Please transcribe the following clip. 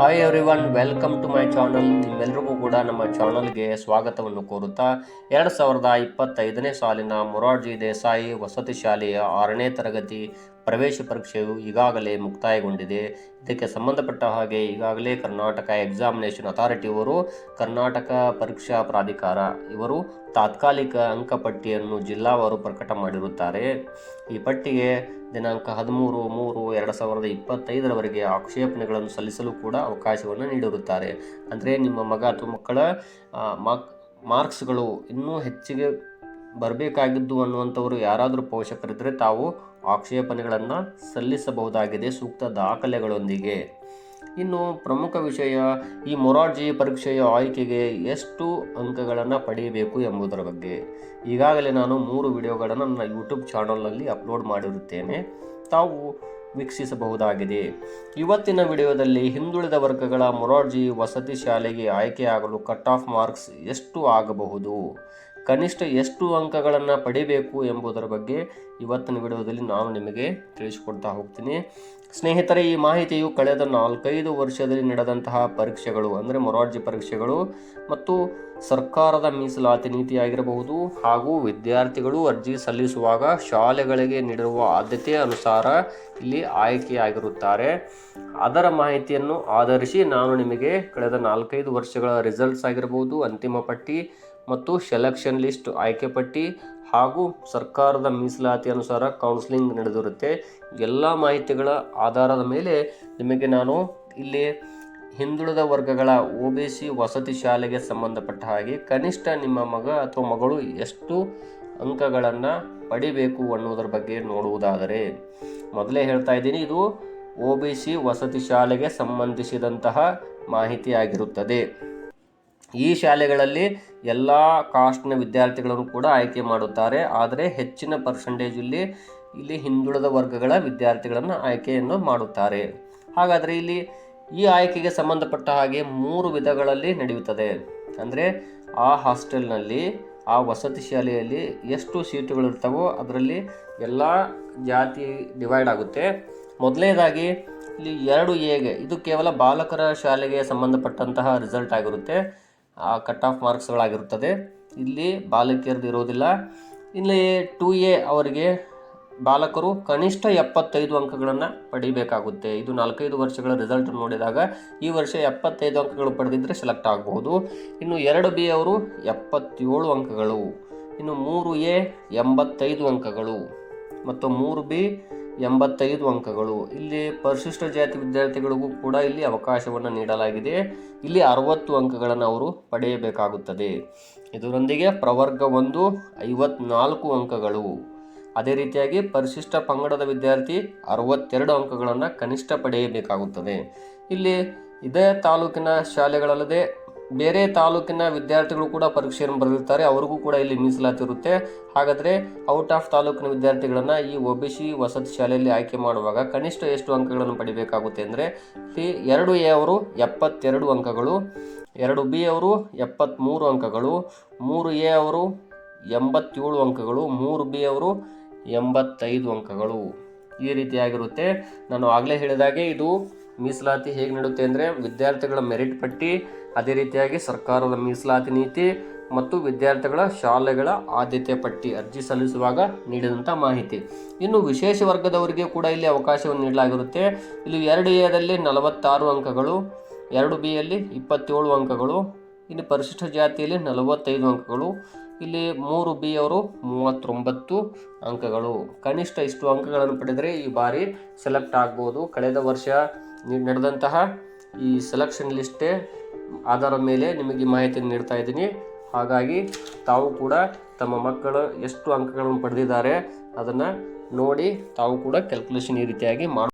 Hi everyone welcome to my channel ನಿಮ್ಮೆಲ್ಲರಿಗೂ ಕೂಡ ನಮ್ಮ ಚಾನಲ್ಗೆ ಸ್ವಾಗತವನ್ನು ಕೋರುತ್ತಾ, ಎರಡು ಸಾವಿರದ ಇಪ್ಪತ್ತೈದನೇ ಸಾಲಿನ ಮೊರಾರ್ಜಿ ದೇಸಾಯಿ ವಸತಿ ಶಾಲೆಯ ಆರನೇ ತರಗತಿ ಪ್ರವೇಶ ಪರೀಕ್ಷೆಯು ಈಗಾಗಲೇ ಮುಕ್ತಾಯಗೊಂಡಿದೆ. ಇದಕ್ಕೆ ಸಂಬಂಧಪಟ್ಟ ಹಾಗೆ ಈಗಾಗಲೇ ಕರ್ನಾಟಕ ಎಕ್ಸಾಮಿನೇಷನ್ ಅಥಾರಿಟಿಯವರು ಕರ್ನಾಟಕ ಪರೀಕ್ಷಾ ಪ್ರಾಧಿಕಾರ, ಇವರು ತಾತ್ಕಾಲಿಕ ಅಂಕಪಟ್ಟಿಯನ್ನು ಜಿಲ್ಲಾವಾರು ಪ್ರಕಟ ಮಾಡಿರುತ್ತಾರೆ. ಈ ಪಟ್ಟಿಗೆ ದಿನಾಂಕ ಹದಿಮೂರು ಮೂರು ಎರಡು ಸಾವಿರದ ಇಪ್ಪತ್ತೈದರವರೆಗೆ ಆಕ್ಷೇಪಣೆಗಳನ್ನು ಸಲ್ಲಿಸಲು ಕೂಡ ಅವಕಾಶವನ್ನು ನೀಡಿರುತ್ತಾರೆ. ಅಂದರೆ ನಿಮ್ಮ ಮಗ ಅಥವಾ ಮಕ್ಕಳ ಮಾರ್ಕ್ ಮಾರ್ಕ್ಸ್ಗಳು ಇನ್ನೂ ಹೆಚ್ಚಿಗೆ ಬರಬೇಕಾಗಿದ್ದು ಅನ್ನುವಂಥವರು ಯಾರಾದರೂ ಪೋಷಕರಿದ್ದರೆ ತಾವು ಆಕ್ಷೇಪಣೆಗಳನ್ನು ಸಲ್ಲಿಸಬಹುದಾಗಿದೆ ಸೂಕ್ತ ದಾಖಲೆಗಳೊಂದಿಗೆ. ಇನ್ನು ಪ್ರಮುಖ ವಿಷಯ, ಈ ಮೊರಾರ್ಜಿ ಪರೀಕ್ಷೆಯ ಆಯ್ಕೆಗೆ ಎಷ್ಟು ಅಂಕಗಳನ್ನು ಪಡೆಯಬೇಕು ಎಂಬುದರ ಬಗ್ಗೆ. ಈಗಾಗಲೇ ನಾನು ಮೂರು ವಿಡಿಯೋಗಳನ್ನು ನನ್ನ ಯೂಟ್ಯೂಬ್ ಚಾನಲ್ನಲ್ಲಿ ಅಪ್ಲೋಡ್ ಮಾಡಿರುತ್ತೇನೆ. ತಾವು ವೀಕ್ಷಿಸಬಹುದಾಗಿದೆ. ಇವತ್ತಿನ ವಿಡಿಯೋದಲ್ಲಿ ಹಿಂದುಳಿದ ವರ್ಗಗಳ ಮೊರಾರ್ಜಿ ವಸತಿ ಶಾಲೆಗೆ ಆಯ್ಕೆಯಾಗಲು ಕಟ್ ಆಫ್ ಮಾರ್ಕ್ಸ್ ಎಷ್ಟು ಆಗಬಹುದು? ಕನಿಷ್ಠ ಎಷ್ಟು ಅಂಕಗಳನ್ನು ಪಡಿಬೇಕು ಎಂಬುದರ ಬಗ್ಗೆ ಇವತ್ತಿನ ವಿಡಿಯೋದಲ್ಲಿ ನಾನು ನಿಮಗೆ ತಿಳಿಸಿಕೊಡ್ತಾ ಹೋಗ್ತೀನಿ. ಸ್ನೇಹಿತರೆ, ಈ ಮಾಹಿತಿಯು ಕಳೆದ ನಾಲ್ಕೈದು ವರ್ಷದಲ್ಲಿ ನಡೆದಂತಹ ಪರೀಕ್ಷೆಗಳು, ಅಂದರೆ ಮೊರಾರ್ಜಿ ಪರೀಕ್ಷೆಗಳು ಮತ್ತು ಸರ್ಕಾರದ ಮೀಸಲಾತಿ ನೀತಿಯಾಗಿರಬಹುದು ಹಾಗೂ ವಿದ್ಯಾರ್ಥಿಗಳು ಅರ್ಜಿ ಸಲ್ಲಿಸುವಾಗ ಶಾಲೆಗಳಿಗೆ ನೀಡಿರುವ ಆದ್ಯತೆಯ ಅನುಸಾರ ಇಲ್ಲಿ ಆಯ್ಕೆಯಾಗಿರುತ್ತಾರೆ. ಅದರ ಮಾಹಿತಿಯನ್ನು ಆಧರಿಸಿ ನಾನು ನಿಮಗೆ ಕಳೆದ ನಾಲ್ಕೈದು ವರ್ಷಗಳ ರಿಸಲ್ಟ್ಸ್ ಆಗಿರಬಹುದು, ಅಂತಿಮ ಪಟ್ಟಿ ಮತ್ತು ಸೆಲೆಕ್ಷನ್ ಲಿಸ್ಟ್ ಆಯ್ಕೆ ಪಟ್ಟಿ ಹಾಗೂ ಸರ್ಕಾರದ ಮೀಸಲಾತಿ ಅನುಸಾರ ಕೌನ್ಸಿಲಿಂಗ್ ನಡೆದಿರುತ್ತೆ. ಎಲ್ಲ ಮಾಹಿತಿಗಳ ಆಧಾರದ ಮೇಲೆ ನಿಮಗೆ ನಾನು ಇಲ್ಲಿ ಹಿಂದುಳಿದ ವರ್ಗಗಳ ಒ ಬಿ ಸಿ ವಸತಿ ಶಾಲೆಗೆ ಸಂಬಂಧಪಟ್ಟ ಹಾಗೆ ಕನಿಷ್ಠ ನಿಮ್ಮ ಮಗ ಅಥವಾ ಮಗಳು ಎಷ್ಟು ಅಂಕಗಳನ್ನು ಪಡಿಬೇಕು ಅನ್ನೋದರ ಬಗ್ಗೆ ನೋಡುವುದಾದರೆ, ಮೊದಲೇ ಹೇಳ್ತಾ ಇದ್ದೀನಿ, ಇದು ಒ ಬಿ ಸಿ ವಸತಿ ಶಾಲೆಗೆ ಸಂಬಂಧಿಸಿದಂತಹ ಮಾಹಿತಿಯಾಗಿರುತ್ತದೆ. ಈ ಶಾಲೆಗಳಲ್ಲಿ ಎಲ್ಲ ಕಾಸ್ಟ್ನ ವಿದ್ಯಾರ್ಥಿಗಳನ್ನು ಕೂಡ ಆಯ್ಕೆ ಮಾಡುತ್ತಾರೆ. ಆದರೆ ಹೆಚ್ಚಿನ ಪರ್ಸೆಂಟೇಜ್ ಇಲ್ಲಿ ಇಲ್ಲಿ ಹಿಂದುಳಿದ ವರ್ಗಗಳ ವಿದ್ಯಾರ್ಥಿಗಳನ್ನು ಆಯ್ಕೆಯನ್ನು ಮಾಡುತ್ತಾರೆ. ಹಾಗಾದರೆ ಇಲ್ಲಿ ಈ ಆಯ್ಕೆಗೆ ಸಂಬಂಧಪಟ್ಟ ಹಾಗೆ ಮೂರು ವಿಧಗಳಲ್ಲಿ ನಡೆಯುತ್ತದೆ. ಅಂದರೆ ಆ ಹಾಸ್ಟೆಲ್ನಲ್ಲಿ, ಆ ವಸತಿ ಶಾಲೆಯಲ್ಲಿ ಎಷ್ಟು ಸೀಟುಗಳಿರ್ತವೋ ಅದರಲ್ಲಿ ಎಲ್ಲ ಜಾತಿ ಡಿವೈಡ್ ಆಗುತ್ತೆ. ಮೊದಲನೇದಾಗಿ, ಇಲ್ಲಿ ಎರಡು ಎಗೆ ಇದು ಕೇವಲ ಬಾಲಕರ ಶಾಲೆಗೆ ಸಂಬಂಧಪಟ್ಟಂತಹ ರಿಸಲ್ಟ್ ಆಗಿರುತ್ತೆ. ಆ ಕಟ್ ಆಫ್ ಮಾರ್ಕ್ಸ್ಗಳಾಗಿರುತ್ತದೆ ಇಲ್ಲಿ ಬಾಲಕಿಯರದ್ದು ಇರೋದಿಲ್ಲ ಇಲ್ಲಿ ಟು ಎ ಅವರಿಗೆ ಬಾಲಕರು ಕನಿಷ್ಠ ಎಪ್ಪತ್ತೈದು ಅಂಕಗಳನ್ನು ಪಡಿಬೇಕಾಗುತ್ತೆ. ಇದು ನಾಲ್ಕೈದು ವರ್ಷಗಳ ರಿಸಲ್ಟ್ ನೋಡಿದಾಗ ಈ ವರ್ಷ ಎಪ್ಪತ್ತೈದು ಅಂಕಗಳು ಪಡೆದಿದ್ದರೆ ಸೆಲೆಕ್ಟ್ ಆಗಬಹುದು. ಇನ್ನು ಎರಡು ಬಿ ಅವರು ಎಪ್ಪತ್ತೇಳು ಅಂಕಗಳು. ಇನ್ನು ಮೂರು ಎ ಎಂಬತ್ತೈದು ಅಂಕಗಳು. ಮತ್ತು ಮೂರು ಬಿ ಎಂಬತ್ತೈದು ಅಂಕಗಳು. ಇಲ್ಲಿ ಪರಿಶಿಷ್ಟ ಜಾತಿ ವಿದ್ಯಾರ್ಥಿಗಳಿಗೂ ಕೂಡ ಇಲ್ಲಿ ಅವಕಾಶವನ್ನು ನೀಡಲಾಗಿದೆ. ಇಲ್ಲಿ ಅರವತ್ತು ಅಂಕಗಳನ್ನು ಅವರು ಪಡೆಯಬೇಕಾಗುತ್ತದೆ. ಇದರೊಂದಿಗೆ ಪ್ರವರ್ಗ ಒಂದು, ಐವತ್ನಾಲ್ಕು ಅಂಕಗಳು. ಅದೇ ರೀತಿಯಾಗಿ ಪರಿಶಿಷ್ಟ ಪಂಗಡದ ವಿದ್ಯಾರ್ಥಿ ಅರವತ್ತೆರಡು ಅಂಕಗಳನ್ನು ಕನಿಷ್ಠ ಪಡೆಯಬೇಕಾಗುತ್ತದೆ. ಇಲ್ಲಿ ಇದೇ ತಾಲೂಕಿನ ಶಾಲೆಗಳಲ್ಲದೆ ಬೇರೆ ತಾಲೂಕಿನ ವಿದ್ಯಾರ್ಥಿಗಳು ಕೂಡ ಪರೀಕ್ಷೆಯನ್ನು ಬರೆದಿರ್ತಾರೆ. ಅವ್ರಿಗೂ ಕೂಡ ಇಲ್ಲಿ ಮೀಸಲಾತಿ ಇರುತ್ತೆ. ಹಾಗಾದರೆ ಔಟ್ ಆಫ್ ತಾಲೂಕಿನ ವಿದ್ಯಾರ್ಥಿಗಳನ್ನು ಈ ಒ ಬಿ ಸಿ ವಸತಿ ಶಾಲೆಯಲ್ಲಿ ಆಯ್ಕೆ ಮಾಡುವಾಗ ಕನಿಷ್ಠ ಎಷ್ಟು ಅಂಕಗಳನ್ನು ಪಡಿಬೇಕಾಗುತ್ತೆ ಅಂದರೆ ಎರಡು ಎ ಅವರು ಎಪ್ಪತ್ತೆರಡು ಅಂಕಗಳು, ಎರಡು ಬಿ ಅವರು ಎಪ್ಪತ್ತ್ಮೂರು ಅಂಕಗಳು, ಮೂರು ಎ ಅವರು ಎಂಬತ್ತೇಳು ಅಂಕಗಳು, ಮೂರು ಬಿ ಅವರು ಎಂಬತ್ತೈದು ಅಂಕಗಳು. ಈ ರೀತಿಯಾಗಿರುತ್ತೆ ನಾನು ಆಗಲೇ ಹೇಳಿದಾಗೆ ಇದು ಮೀಸಲಾತಿ ಹೇಗೆ ನೀಡುತ್ತೆ ಅಂದರೆ ವಿದ್ಯಾರ್ಥಿಗಳ ಮೆರಿಟ್ ಪಟ್ಟಿ ಅದೇ ರೀತಿಯಾಗಿ ಸರ್ಕಾರದ ಮೀಸಲಾತಿ ನೀತಿ ಮತ್ತು ವಿದ್ಯಾರ್ಥಿಗಳ ಶಾಲೆಗಳ ಆದ್ಯತೆ ಪಟ್ಟಿ ಅರ್ಜಿ ಸಲ್ಲಿಸುವಾಗ ನೀಡಿದಂಥ ಮಾಹಿತಿ. ಇನ್ನು ವಿಶೇಷ ವರ್ಗದವರಿಗೆ ಕೂಡ ಇಲ್ಲಿ ಅವಕಾಶವನ್ನು ನೀಡಲಾಗಿರುತ್ತೆ. ಇಲ್ಲಿ ಎರಡು ಎದಲ್ಲಿ ನಲವತ್ತಾರು ಅಂಕಗಳು, ಎರಡು ಬಿಯಲ್ಲಿ ಇಪ್ಪತ್ತೇಳು ಅಂಕಗಳು, ಇನ್ನು ಪರಿಶಿಷ್ಟ ಜಾತಿಯಲ್ಲಿ ನಲವತ್ತೈದು ಅಂಕಗಳು, ಇಲ್ಲಿ ಮೂರು ಬಿ ಅವರು ಮೂವತ್ತೊಂಬತ್ತು ಅಂಕಗಳು. ಕನಿಷ್ಠ ಇಷ್ಟು ಅಂಕಗಳನ್ನು ಪಡೆದರೆ ಈ ಬಾರಿ ಸೆಲೆಕ್ಟ್ ಆಗ್ಬೋದು. ಕಳೆದ ವರ್ಷ ನಡೆದಂತಹ ಈ ಸೆಲೆಕ್ಷನ್ ಲಿಸ್ಟೇ ಆಧಾರ ಮೇಲೆ ನಿಮಗೆ ಮಾಹಿತಿಯನ್ನು ನೀಡ್ತಾ ಇದ್ದೀನಿ. ಹಾಗಾಗಿ ತಾವು ಕೂಡ ತಮ್ಮ ಮಕ್ಕಳು ಎಷ್ಟು ಅಂಕಗಳನ್ನು ಪಡೆದಿದ್ದಾರೆ ಅದನ್ನು ನೋಡಿ ತಾವು ಕೂಡ ಕ್ಯಾಲ್ಕುಲೇಷನ್ ಈ ರೀತಿಯಾಗಿ ಮಾಡಿ